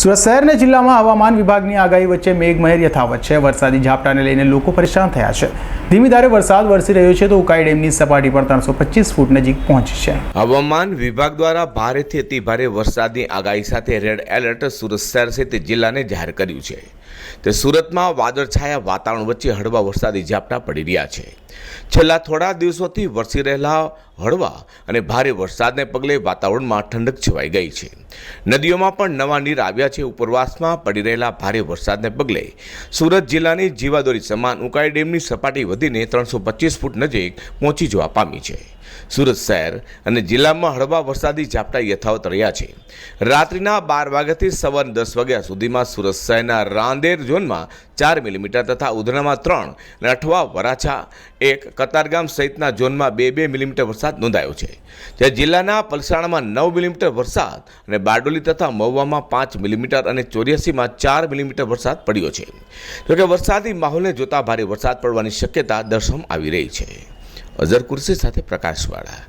સુરત શહેરના જિલ્લામાં હવામાન વિભાગની આગાહી વચ્ચે મેઘમહેર યથાવત છે. વરસાદી ઝાપટાને લઈને લોકો પરેશાન થયા છે. ધીમી ધારે વરસાદ વરસી રહ્યો છે તો ઉકાઈ ડેમની સપાટી પર ત્રણસો પચીસ ફૂટ નજીક પહોંચી છે. હવામાન વિભાગ દ્વારા ભારેથી અતિ ભારે વરસાદની આગાહી સાથે રેડ એલર્ટ સુરત શહેર સહિત જિલ્લાને જાહેર કર્યું છે. તે સુરતમાં વાદળછાયા વાતાવરણ વચ્ચે હળવા વરસાદી ઝાપટા પડી રહ્યા છે. છેલ્લા થોડા દિવસોથી વરસી રહેલા હળવા અને ભારે વરસાદને પગલે વાતાવરણમાં ઠંડક છવાઈ ગઈ છે. નદીઓમાં પણ નવા નીર આવ્યા છે. ઉપરવાસમાં પડી રહેલા ભારે વરસાદને પગલે સુરત જિલ્લાની જીવાદોરી સમાન ઉકાઈ ડેમની સપાટી વધીને ત્રણસો પચીસ ફૂટ નજીક પહોંચી જવા પામી છે. સુરત શહેર અને જિલ્લામાં હળવા વરસાદી ઝાપટા યથાવત રહ્યા છે. રાત્રિના બાર વાગ્યાથી સવાર દસ વાગ્યા સુધીમાં સુરત શહેરના રાંદેર ઝોનમાં ચાર મિલીમીટર તથા ઉધનામાં ત્રણ અને અઠવા વરાછા એક કતારગામ સહિતના ઝોનમાં બે બે મિલીમીટર વરસાદ નોંધાયો છે. જ્યારે જિલ્લાના પલસાણામાં નવ મિલીમીટર વરસાદ અને બારડોલી તથા મહુવામાં પાંચ મિલીમીટર અને ચોર્યાસીમાં ચાર મિલીમીટર વરસાદ પડ્યો છે. જોકે વરસાદી માહોલને જોતા ભારે વરસાદ પડવાની શક્યતા દર્શન આવી રહી છે. અઝર કુર્સી સાથે પ્રકાશવાળા